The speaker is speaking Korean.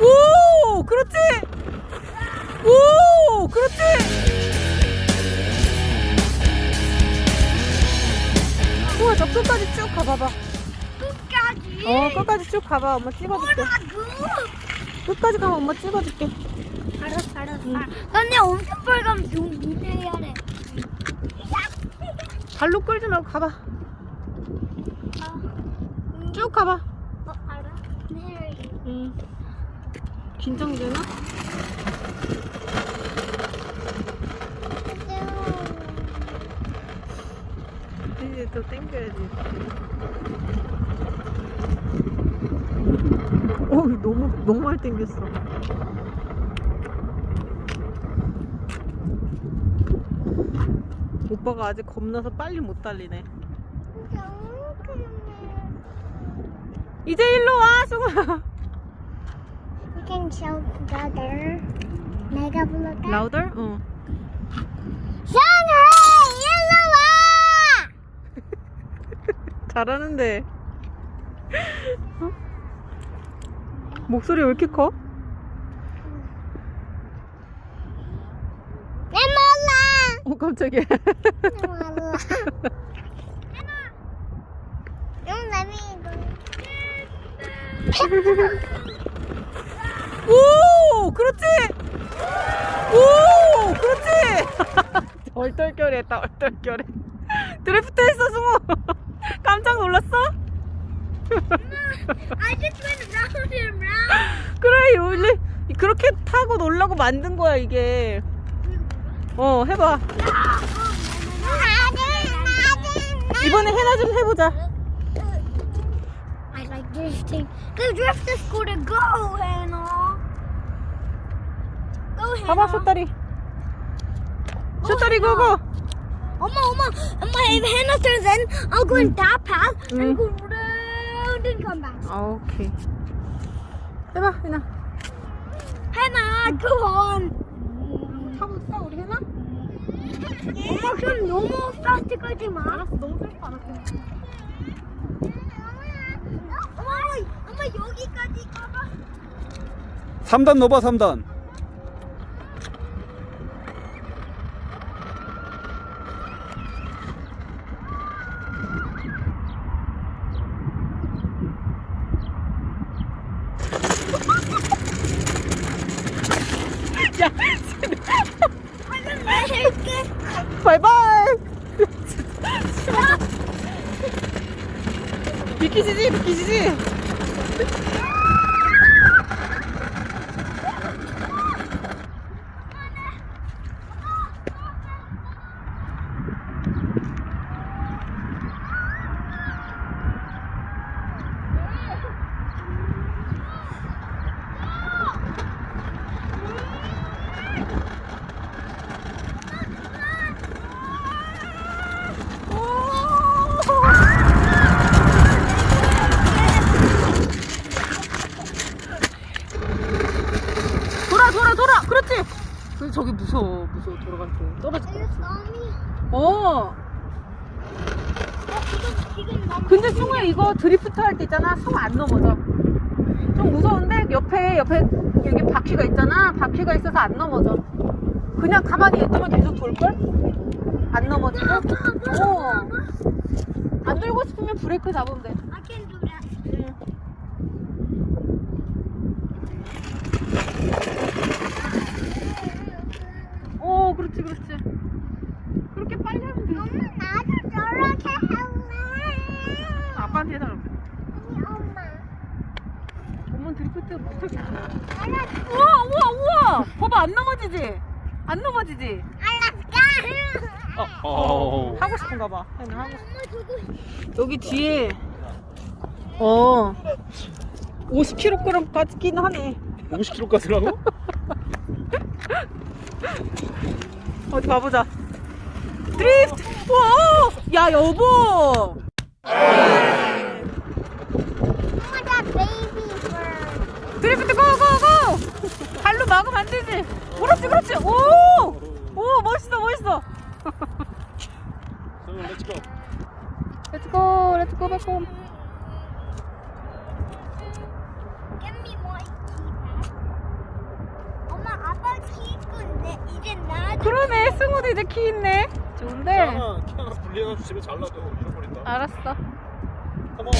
오, 그렇지. 오, 그렇지. 우와, 저 끝까지 쭉 가봐봐. 끝까지. 어, 끝까지 쭉 가봐. 엄마 찍어줄게. 끝까지 가면 엄마 찍어줄게. 알았어, 알았어. 근데 엄청 빨간 용 무대야 돼. 발로 끌지 말고 가봐. 쭉 가봐. 어, 알아? 네. 응. 긴장되나? 이제 또 땡겨야지. 어, 너무 너무 많이 땡겼어. 오빠가 아직 겁나서 빨리 못 달리네. 이제 일로 와, 승우야. Can shout together. 내가 불러까? 라우더? 응. 상아, 일로 와! 잘하는데. 어? 목소리 왜 이렇게 커? 내 몰라. 어, 깜짝이야. 내 몰라. 응, 남이 오! 그렇지! 오! 그렇지! 얼떨결에 했다, 얼떨결에. 드래프트 했어, 승우. 깜짝 놀랐어? I just went round and round. 그래, 원래 그렇게 타고 놀라고 만든 거야, 이게. 어, 해봐. 이번에 해나 좀 해보자. I like drifting. The drift is going to go, Hannah. 봐봐, 숏다리. 숏다리 고고! Oma, Oma, Oma, if Hannah turns in, I'll go in that path Mm. and go round and come back. 아, 오케이. 해봐, 해나. Hannah, go on. 타볼까, 우리 해나? 엄마 그럼 너무 fast 가지 마. 알았어, 너무 슬퍼, 알았어. 엄마, 엄마 여기까지 가봐. 3단 넣어봐 3단 야, 하면 내 할게. 바이바이! 비키지지, 비키지지? 돌아, 돌아, 돌아! 그렇지! 근데 저기 무서워, 무서워, 돌아갈 때. saw me? 어! 근데 승우야 이거 드리프트 할 때 있잖아. 승우 안 넘어져. 좀 무서운데? 옆에 옆에 여기 바퀴가 있잖아. 바퀴가 있어서 안 넘어져. 그냥 가만히 있으면 계속 돌걸? 안 넘어지고? 어. 안 들고 싶으면 브레이크 잡으면 돼 I can do that. 응. 오 그렇지 그렇지 그렇게 빨리 하면 돼 엄마 나도 저렇게 할래. 아빠한테 해달라 아니 엄마. 엄마 드리프트 못하겠어 알았어. 우와 우와 우와. 봐봐 안 넘어지지? 안 넘어지지? 알았어. 어, 하고 싶은가 봐. 해나 하고 싶 엄마 저거. 여기 뒤에 어 50kg까지긴 하네. 50km까지라고? 어디 가보자. 드리프트! 우와! 야 여보 렛츠고 렛츠고 백홈 엄마 아빠 키 있는데 이제 나 그러네 승호도 이제 키 있네. 좋은데. 키아나 불리해가지고 집에 잘라도 잃어버린다. 알았어. 컴온